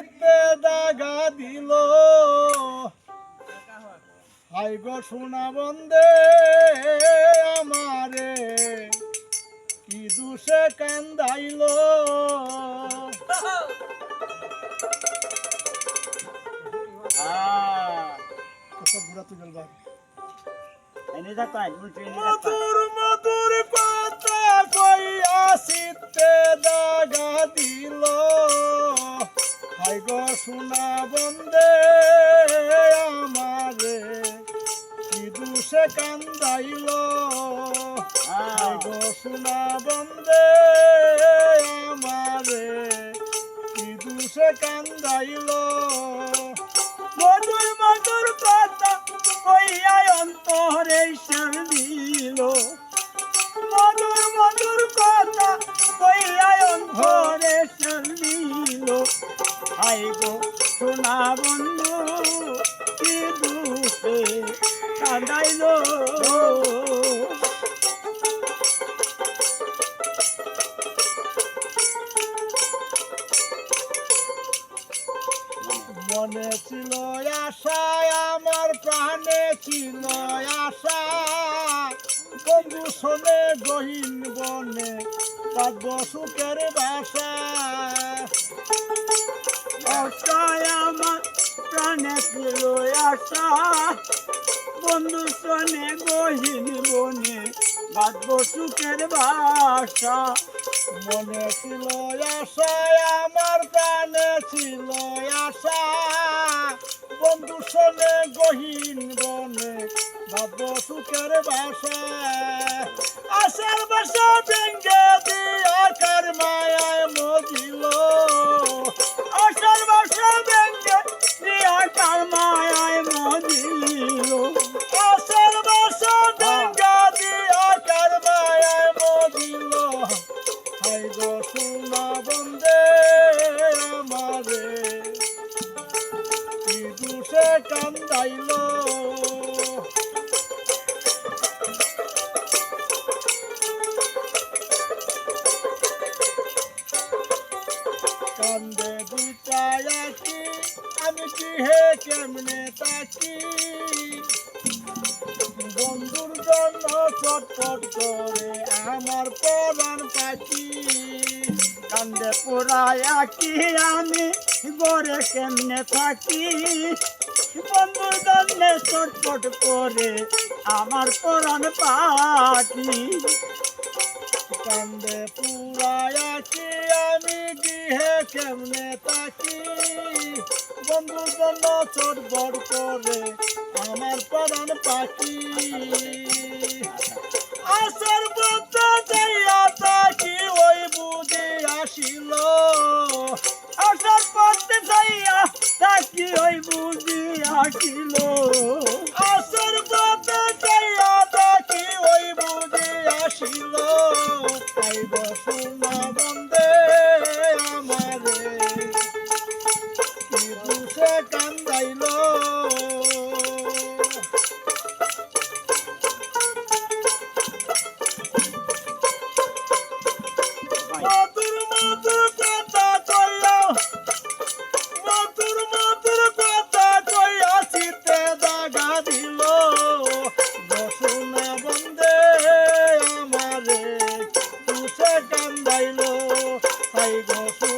শীতে দাগা দিল। হাই গো সোনা বন্দে আমারে, কি দুষে কান্দাইল। মধুর মধুর কথা কইয়া শীতে দাগা দিল। হাই গো সোনা বন্দে আমারে। কি দুষে কান্দাইল। হাই গো সোনা বন্দে আমারে। কি দুষে কান্দাইল। মধুর মধুর কথা কইয়া অন্তরে দিল। সোনা বন্ধু কি দুঃখে কাঁদাইল। মনে ছিল আশা আমার প্রাণে ছিল আশা। বন্ধু গহীন বনে কাঁদব সুখের বাসা। আশায় প্রাণে ছিল আশা বন্ধু গহীন বনে বাঁধব সুখের বাসা। মনে ছিল আশা আমার প্রাণে ছিল আশা। বন্ধু গহীন বনে ভাবব সুখের বাসা। আশার বাসা ভেঙ্গে দিয়া কার মায়ায় মজিল। আশার বাসা ব্যাঙ্গে দিয়া কার মায়ায় মজিল। আশার বাসা ভেঙ্গে দিয়া কার মায়ায় মজিল। হাই গো সোনা বন্দে আমারে। কি দুষে কান্দাইল। কান্দে দুটায় আছি। আমি কি হে কেমনে তাকি? বন্ধুর জন্য চটপট করে আমার পরাণ পাখি। কান্দে পোড়ায়া কি আমি, গড়ে কেমনে থাকি? বন্ধুর জন্য চটপট করে আমার পরাণ পাখি। কান্দে পুরায় আছি, আমি গৃহে কেমনে তাকি বন্ধুর জন্য চটপট করে আমার পরাণ পাখি। আসার পথে যাইয়া তাকি ওই বুঝে আসিল। আসার পথে যাইয়া থাকি, ওই বুঝি আসিল। আইব সোনা বন্দে আমারে। কান্দাইল তুসে